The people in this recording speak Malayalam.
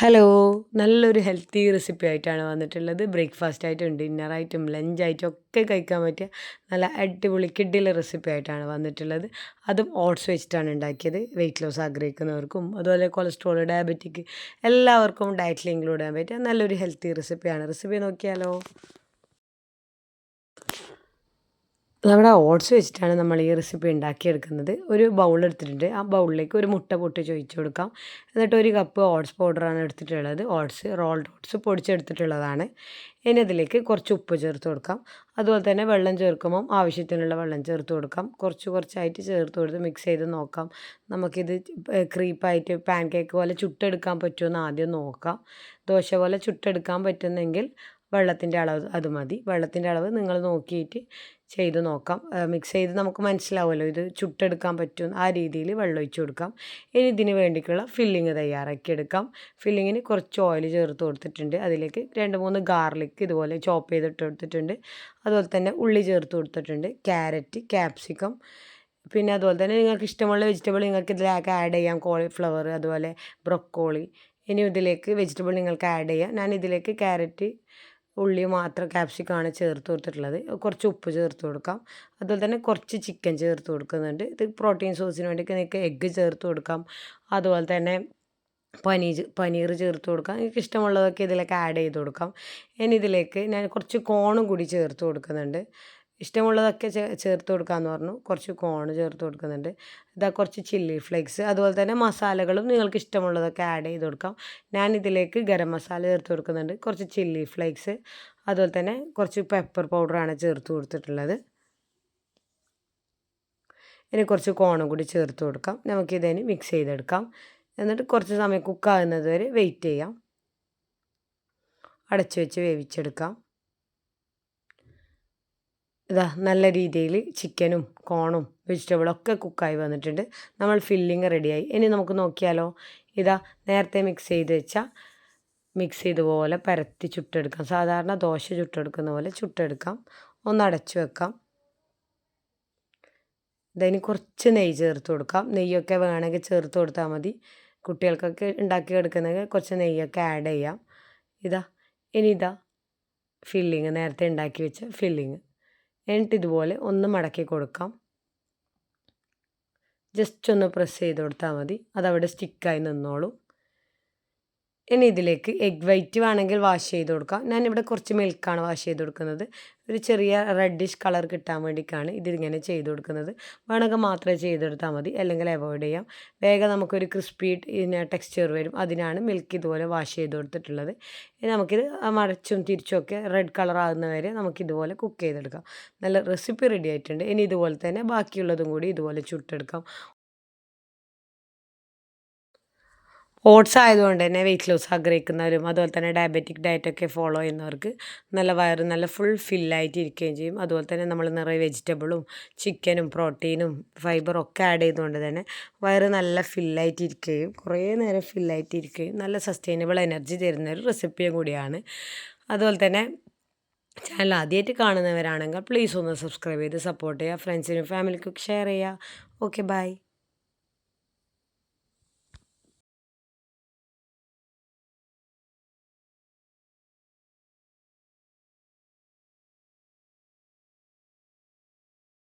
ഹലോ നല്ലൊരു ഹെൽത്തി റെസിപ്പി ആയിട്ടാണ് വന്നിട്ടുള്ളത്. ബ്രേക്ക്ഫാസ്റ്റ് ആയിട്ടും ഡിന്നറായിട്ടും ലഞ്ചായിട്ടും ഒക്കെ കഴിക്കാൻ പറ്റിയ നല്ല അടിപൊളി കിഡിലെ റെസിപ്പി ആയിട്ടാണ് വന്നിട്ടുള്ളത്. അതും ഓട്സ് വെച്ചിട്ടാണ് ഉണ്ടാക്കിയത്. വെയിറ്റ് ലോസ് ആഗ്രഹിക്കുന്നവർക്കും അതുപോലെ കൊളസ്ട്രോൾ ഡയബറ്റിക് എല്ലാവർക്കും ഡയറ്റിൽ ഇൻക്ലൂഡ് ചെയ്യാൻ പറ്റിയ നല്ലൊരു ഹെൽത്തി റെസിപ്പിയാണ് റെസിപ്പി നോക്കിയാലോ? നമ്മുടെ ഓട്സ് വെച്ചിട്ടാണ് നമ്മൾ ഈ റെസിപ്പി ഉണ്ടാക്കിയെടുക്കുന്നത്. ഒരു ബൗൾ എടുത്തിട്ടുണ്ട്. ആ ബൗളിലേക്ക് ഒരു മുട്ട പൊട്ടി ചോദിച്ചു കൊടുക്കാം. എന്നിട്ട് ഒരു കപ്പ് ഓട്സ് പൗഡറാണ് എടുത്തിട്ടുള്ളത്. ഓട്സ് റോൾഡ് ഓട്സ് പൊടിച്ചെടുത്തിട്ടുള്ളതാണ്. ഇനി അതിലേക്ക് കുറച്ച് ഉപ്പ് ചേർത്ത് കൊടുക്കാം. അതുപോലെ തന്നെ വെള്ളം ചേർക്കുമ്പം ആവശ്യത്തിനുള്ള വെള്ളം ചേർത്ത് കൊടുക്കാം. കുറച്ച് കുറച്ചായിട്ട് ചേർത്ത് കൊടുത്ത് മിക്സ് ചെയ്ത് നോക്കാം. നമുക്കിത് ക്രീപ്പായിട്ട് പാൻ കേക്ക് പോലെ ചുട്ടെടുക്കാൻ പറ്റുമെന്ന് ആദ്യം നോക്കാം. ദോശ പോലെ ചുട്ടെടുക്കാൻ പറ്റുന്നെങ്കിൽ വെള്ളത്തിന്റെ അളവ് അത് മതി. വെള്ളത്തിന്റെ അളവ് നിങ്ങൾ നോക്കിയിട്ട് ചെയ്ത് നോക്കാം. മിക്സ് ചെയ്ത് നമുക്ക് മനസ്സിലാവുമല്ലോ ഇത് ചുട്ടെടുക്കാൻ പറ്റും ആ രീതിയിൽ വെള്ളം ഒഴിച്ച് കൊടുക്കാം. ഇനി ഇതിന് വേണ്ടിയിട്ടുള്ള ഫില്ലിങ് തയ്യാറാക്കി എടുക്കാം. ഫില്ലിങ്ങിന് കുറച്ച് ഓയിൽ ചേർത്ത് കൊടുത്തിട്ടുണ്ട്. അതിലേക്ക് രണ്ട് മൂന്ന് ഗാർലിക് ഇതുപോലെ ചോപ്പ് ചെയ്തിട്ട് കൊടുത്തിട്ടുണ്ട്. അതുപോലെ തന്നെ ഉള്ളി ചേർത്ത് കൊടുത്തിട്ടുണ്ട്. ക്യാരറ്റ് ക്യാപ്സിക്കം പിന്നെ അതുപോലെ തന്നെ നിങ്ങൾക്ക് ഇഷ്ടമുള്ള വെജിറ്റബിൾ നിങ്ങൾക്ക് ഇതിലേക്ക് ആഡ് ചെയ്യാം. കോളിഫ്ലവർ അതുപോലെ ബ്രൊക്കോളി ഇനി ഇതിലേക്ക് വെജിറ്റബിൾ നിങ്ങൾക്ക് ആഡ് ചെയ്യാം. ഞാൻ ഇതിലേക്ക് ക്യാരറ്റ് ഉള്ളി മാത്രം ക്യാപ്സിക്കാണ് ചേർത്ത് കൊടുത്തിട്ടുള്ളത്. കുറച്ച് ഉപ്പ് ചേർത്ത് കൊടുക്കാം. അതുപോലെ തന്നെ കുറച്ച് ചിക്കൻ ചേർത്ത് കൊടുക്കുന്നുണ്ട്. ഇത് പ്രോട്ടീൻ സോസിന് വേണ്ടി നിങ്ങൾക്ക് എഗ്ഗ് ചേർത്ത് കൊടുക്കാം. അതുപോലെ തന്നെ പനീർ പനീർ ചേർത്ത് കൊടുക്കാം. നിങ്ങൾക്ക് ഇഷ്ടമുള്ളതൊക്കെ ഇതിലേക്ക് ആഡ് ചെയ്ത് കൊടുക്കാം. ഇനി ഇതിലേക്ക് ഞാൻ കുറച്ച് കോണും കൂടി ചേർത്ത് കൊടുക്കുന്നുണ്ട്. ഇഷ്ടമുള്ളതൊക്കെ ചേർത്ത് കൊടുക്കാമെന്ന് പറഞ്ഞു. കുറച്ച് കോൺ ചേർത്ത് കൊടുക്കുന്നുണ്ട്. ഇതാ കുറച്ച് ചില്ലി ഫ്ലേക്സ് അതുപോലെ തന്നെ മസാലകളും നിങ്ങൾക്ക് ഇഷ്ടമുള്ളതൊക്കെ ആഡ് ചെയ്ത് കൊടുക്കാം. ഞാൻ ഇതിലേക്ക് ഗരം മസാല ചേർത്ത് കൊടുക്കുന്നുണ്ട്. കുറച്ച് ചില്ലി ഫ്ലേക്സ് അതുപോലെ തന്നെ കുറച്ച് പെപ്പർ പൗഡറാണ് ചേർത്ത് കൊടുത്തിട്ടുള്ളത്. ഇനി കുറച്ച് കോണും കൂടി ചേർത്ത് കൊടുക്കാം. നമുക്കിതിന് മിക്സ് ചെയ്തെടുക്കാം. എന്നിട്ട് കുറച്ച് സമയം കുക്കാകുന്നത് വരെ വെയിറ്റ് ചെയ്യാം. അടച്ചു വെച്ച് വേവിച്ചെടുക്കാം. ഇതാ നല്ല രീതിയിൽ ചിക്കനും കോണും വെജിറ്റബിളൊക്കെ കുക്കായി വന്നിട്ടുണ്ട്. നമ്മൾ ഫില്ലിങ് റെഡിയായി. ഇനി നമുക്ക് നോക്കിയാലോ. ഇതാ നേരത്തെ മിക്സ് ചെയ്ത് വെച്ചാൽ മിക്സ് ചെയ്ത പോലെ പരത്തി ചുട്ടെടുക്കാം. സാധാരണ ദോശ ചുട്ടെടുക്കുന്ന പോലെ ചുട്ടെടുക്കാം. ഒന്ന് അടച്ചു വെക്കാം. ഇതിന് കുറച്ച് നെയ്യ് ചേർത്ത് കൊടുക്കാം. നെയ്യൊക്കെ വേണമെങ്കിൽ ചേർത്ത് കൊടുത്താൽ മതി. കുട്ടികൾക്കൊക്കെ ഉണ്ടാക്കി എടുക്കുന്നെങ്കിൽ കുറച്ച് നെയ്യൊക്കെ ആഡ് ചെയ്യാം. ഇതാ ഇനി ഇതാ ഫില്ലിങ് നേരത്തെ ഉണ്ടാക്കി വെച്ച ഫില്ലിങ്. എന്നിട്ട് ഇതുപോലെ ഒന്ന് മടക്കി കൊടുക്കാം. ജസ്റ്റ് ഒന്ന് പ്രസ് ചെയ്ത് കൊടുത്താൽ മതി. അതവിടെ സ്റ്റിക്കായി നിന്നോളും. ഇനി ഇതിലേക്ക് എഗ് വൈറ്റ് വേണമെങ്കിൽ വാഷ് ചെയ്ത് കൊടുക്കാം. ഞാനിവിടെ കുറച്ച് മിൽക്കാണ് വാഷ് ചെയ്ത് കൊടുക്കുന്നത്. ഒരു ചെറിയ റെഡിഷ് കളർ കിട്ടാൻ വേണ്ടിയിട്ടാണ് ഇതിങ്ങനെ ചെയ്ത് കൊടുക്കുന്നത്. വേണമെങ്കിൽ മാത്രമേ ചെയ്തെടുത്താൽ മതി. അല്ലെങ്കിൽ അവോയ്ഡ് ചെയ്യാം. വേഗം നമുക്കൊരു ക്രിസ്പി ടെക്സ്ചർ വരും. അതിനാണ് മിൽക്ക് ഇതുപോലെ വാഷ് ചെയ്ത് കൊടുത്തിട്ടുള്ളത്. നമുക്കിത് മറച്ചും തിരിച്ചുമൊക്കെ റെഡ് കളർ ആകുന്നവരെ നമുക്കിതുപോലെ കുക്ക് ചെയ്തെടുക്കാം. നല്ല റെസിപ്പി റെഡി ആയിട്ടുണ്ട്. ഇനി ഇതുപോലെ തന്നെ ബാക്കിയുള്ളതും കൂടി ഇതുപോലെ ചുട്ടെടുക്കാം. ഓട്സ് ആയതുകൊണ്ട് തന്നെ വെയിറ്റ് ലോസ് ആഗ്രഹിക്കുന്നവരും അതുപോലെ തന്നെ ഡയബറ്റിക് ഡയറ്റൊക്കെ ഫോളോ ചെയ്യുന്നവർക്ക് നല്ല വയറ് നല്ല ഫുൾ ഫില്ലായിട്ട് ഇരിക്കുകയും ചെയ്യും. അതുപോലെ തന്നെ നമ്മൾ നിറയെ വെജിറ്റബിളും ചിക്കനും പ്രോട്ടീനും ഫൈബറും ഒക്കെ ആഡ് ചെയ്തുകൊണ്ട് തന്നെ വയറ് നല്ല ഫില്ലായിട്ട് ഇരിക്കുകയും കുറേ നേരം ഫില്ലായിട്ട് ഇരിക്കുകയും നല്ല സസ്റ്റൈനബിൾ എനർജി തരുന്ന ഒരു റെസിപ്പിയും കൂടിയാണ്. അതുപോലെ തന്നെ ചാനൽ ആദ്യമായിട്ട് കാണുന്നവരാണെങ്കിൽ പ്ലീസ് ഒന്ന് സബ്സ്ക്രൈബ് ചെയ്ത് സപ്പോർട്ട് ചെയ്യുക. ഫ്രണ്ട്സിനും ഫാമിലിക്കും ഷെയർ ചെയ്യുക. Okay bye